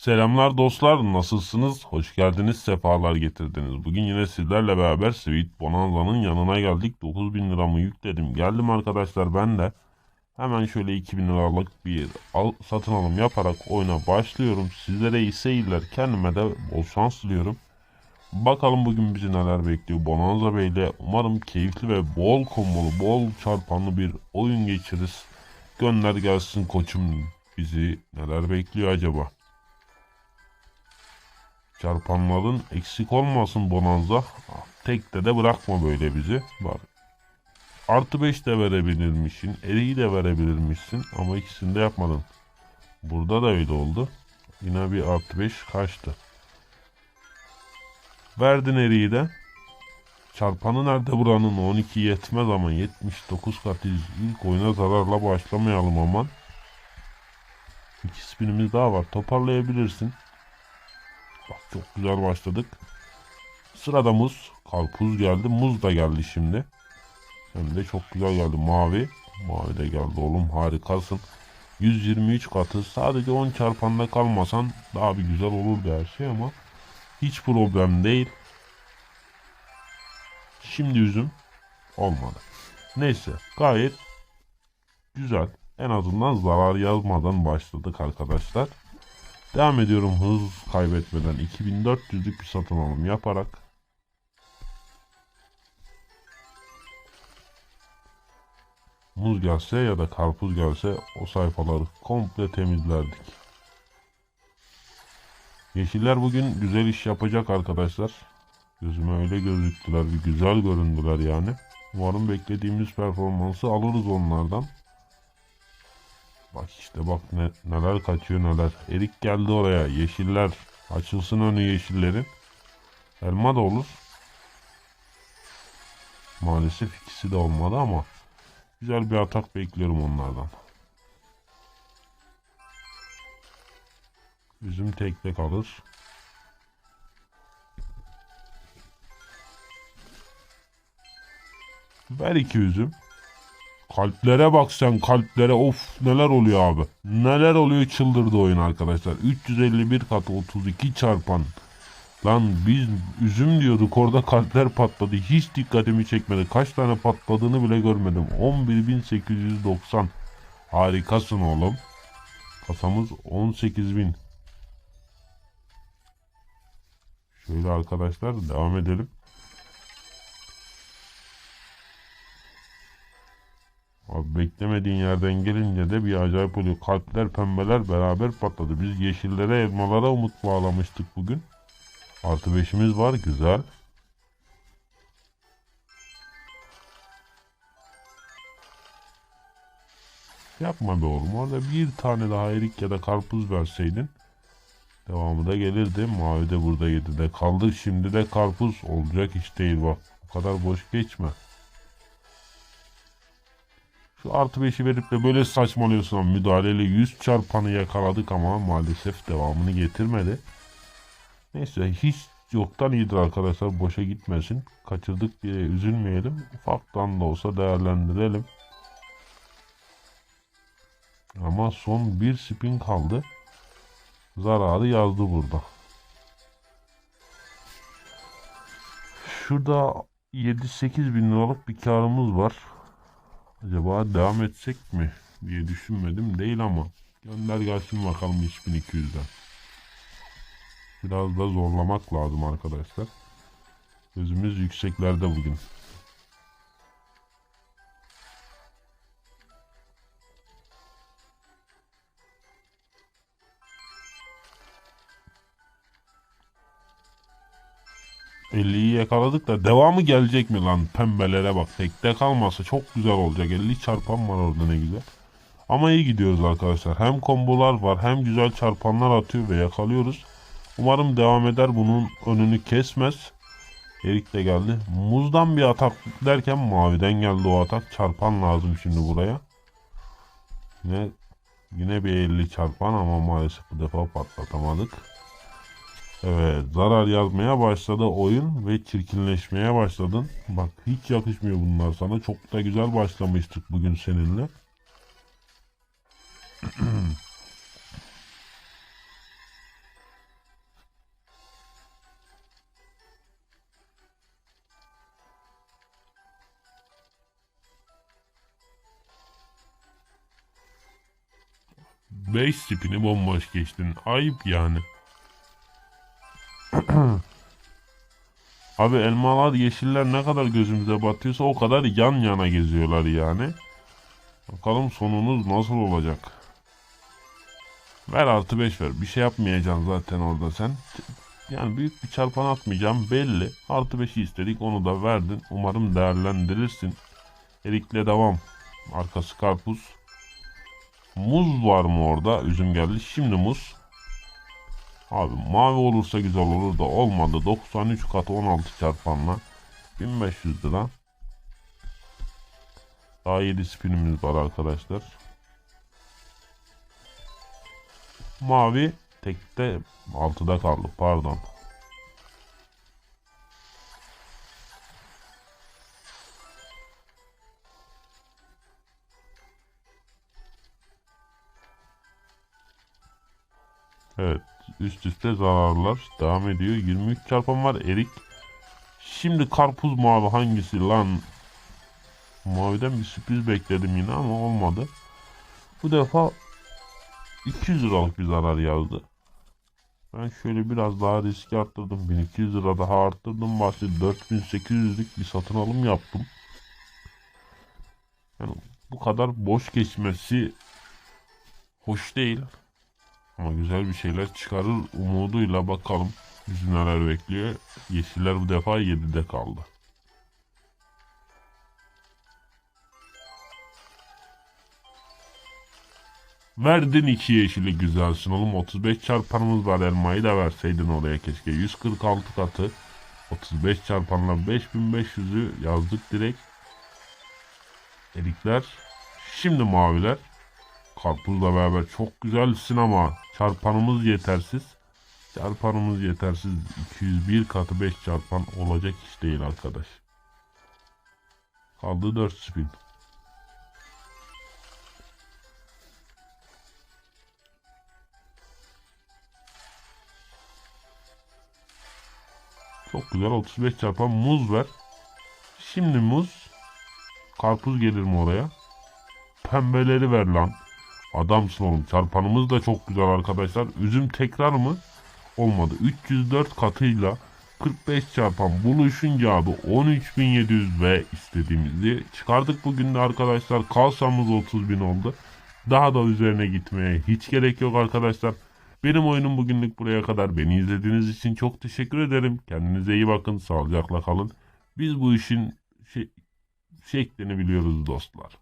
Selamlar dostlar, nasılsınız? Hoş geldiniz, sefalar getirdiniz. Bugün yine sizlerle beraber Sweet Bonanza'nın yanına geldik. 9000 liramı yükledim. Geldim arkadaşlar ben de. Hemen şöyle 2000 liralık bir al, satın alım yaparak oyuna başlıyorum. Sizlere iyi seyirler, kendime de bol şans diliyorum. Bakalım bugün bizi neler bekliyor Bonanza Bey ile. Umarım keyifli ve bol kombolu, bol çarpanlı bir oyun geçiririz. Gönder gelsin koçum bizi neler bekliyor acaba? Çarpanların eksik olmasın Bonanza. Tekte de bırakma böyle bizi. Bak. Artı 5 de verebilirmişsin. Eriyi de verebilirmişsin. Ama ikisini de yapmadın. Burada da öyle oldu. Yine bir artı 5 kaçtı. Verdin eriyi de. Çarpanı nerede buranın? 12 yetmez ama 79 katıyız. İlk oyuna zararla başlamayalım aman. İki spinimiz daha var. Toparlayabilirsin. Bak çok güzel başladık. Sırada muz. Karpuz geldi. Muz da geldi şimdi. Hem de çok güzel geldi. Mavi. Mavi de geldi oğlum. Harikasın. 123 katı. Sadece 10 çarpanda kalmasan daha bir güzel olurdu her şey ama hiç problem değil. Şimdi üzüm olmadı. Neyse gayet güzel. En azından zarar yazmadan başladık arkadaşlar. Devam ediyorum hız kaybetmeden 2400'lük bir satın alım yaparak. Muz gelse ya da karpuz gelse o sayfaları komple temizlerdik. Yeşiller bugün güzel iş yapacak arkadaşlar. Gözüme öyle gözüktüler. Bir güzel göründüler yani. Umarım beklediğimiz performansı alırız onlardan. Bak işte bak ne, neler kaçıyor neler. Erik geldi oraya. Yeşiller. Açılsın önü yeşillerin. Elma da olur. Maalesef ikisi de olmadı ama güzel bir atak bekliyorum onlardan. Üzüm tekte kalır. Ver iki üzüm. Kalplere bak sen kalplere of neler oluyor abi. Neler oluyor çıldırdı oyun arkadaşlar. 351 kat 32 çarpan. Lan biz üzüm diyorduk orada kalpler patladı. Hiç dikkatimi çekmedi. Kaç tane patladığını bile görmedim. 11.890. Harikasın oğlum. Kasamız 18.000. Şöyle arkadaşlar devam edelim. Abi beklemediğin yerden gelince de bir acayip oluyor. Kalpler pembeler beraber patladı. Biz yeşillere elmalara umut bağlamıştık bugün. Artı beşimiz var güzel. Yapma be oğlum. Orada bir tane daha erik ya da karpuz verseydin. Devamı da gelirdi. Mavi de burada yedi de kaldı. Şimdi de karpuz olacak iş değil bak. Bu kadar boş geçme. Şu artı 5'i verip de böyle saçmalıyorsun ama müdahaleyle 100 çarpanı yakaladık ama maalesef devamını getirmedi. Neyse hiç yoktan iyidir arkadaşlar boşa gitmesin. Kaçırdık diye üzülmeyelim. Ufaktan da olsa değerlendirelim. Ama son bir spin kaldı. Zararı yazdı burada. Şurada 7-8 bin liralık bir karımız var. Acaba devam etsek mi diye düşünmedim değil ama gönder gelsin bakalım 3200'den. Biraz da zorlamak lazım arkadaşlar. Gözümüz yükseklerde bugün. ...50'yi yakaladık da devamı gelecek mi lan? Pembelere bak tekte kalmasa çok güzel olacak. 50 çarpan var orada ne güzel. Ama iyi gidiyoruz arkadaşlar. Hem kombolar var hem güzel çarpanlar atıyor ve yakalıyoruz. Umarım devam eder bunun önünü kesmez. Erik de geldi. Muzdan bir atak derken maviden geldi o atak. Çarpan lazım şimdi buraya. Yine yine bir 50 çarpan ama maalesef bu defa patlatamadık Evet zarar yazmaya başladı oyun ve çirkinleşmeye başladın. Bak hiç yakışmıyor bunlar sana. Çok da güzel başlamıştık bugün seninle. Beş tipini bomboş geçtin. Ayıp yani. Abi elmalar yeşiller ne kadar gözümüze batıyorsa o kadar yan yana geziyorlar yani. Bakalım sonunuz nasıl olacak. Ver artı 5 ver. Bir şey yapmayacaksın zaten orada sen. Yani büyük bir çarpan atmayacağım belli. Artı 5'i istedik onu da verdin. Umarım değerlendirirsin. Erik'le devam. Arkası karpuz. Muz var mı orada? Üzüm geldi. Şimdi muz. Abi mavi olursa güzel olur da olmadı. 93 katı 16 çarpanla. 1500 lira. Daha 7 spinimiz var arkadaşlar. Mavi tekte 6'da kaldı pardon. Evet üst üste zararlar devam ediyor. 23 çarpan var erik. Şimdi karpuz mavi hangisi lan? Maviden bir sürpriz bekledim yine ama olmadı. Bu defa 200 liralık bir zarar yazdı. Ben şöyle biraz daha riski arttırdım. 1200 lira daha arttırdım. Başta 4800'lük bir satın alım yaptım. Yani bu kadar boş geçmesi hoş değil. Ama güzel bir şeyler çıkarır umuduyla bakalım. Bizi neler bekliyor. Yeşiller bu defa 7'de kaldı. Verdin iki yeşili güzelsin oğlum. 35 çarpanımız var elmayı da verseydin oraya keşke. 146 katı. 35 çarpanla 5500'ü yazdık direkt. Erikler. Şimdi maviler. Karpuzla beraber çok güzelsin ama çarpanımız yetersiz. Çarpanımız yetersiz. 201 katı 5 çarpan olacak iş değil arkadaş. Kaldı 4 spin. Çok güzel 35 çarpan muz ver. Şimdi muz. Karpuz gelir mi oraya? Pembeleri ver lan. Adamsın oğlum. Çarpanımız da çok güzel arkadaşlar. Üzüm tekrar mı? Olmadı. 304 katıyla 45 çarpan buluşunca abi 13.700 ve istediğimizi çıkardık bugün de arkadaşlar. Kalsamız 30.000 oldu. Daha da üzerine gitmeye hiç gerek yok arkadaşlar. Benim oyunum bugünlük buraya kadar. Beni izlediğiniz için çok teşekkür ederim. Kendinize iyi bakın. Sağlıcakla kalın. Biz bu işin şey, şeklini biliyoruz dostlar.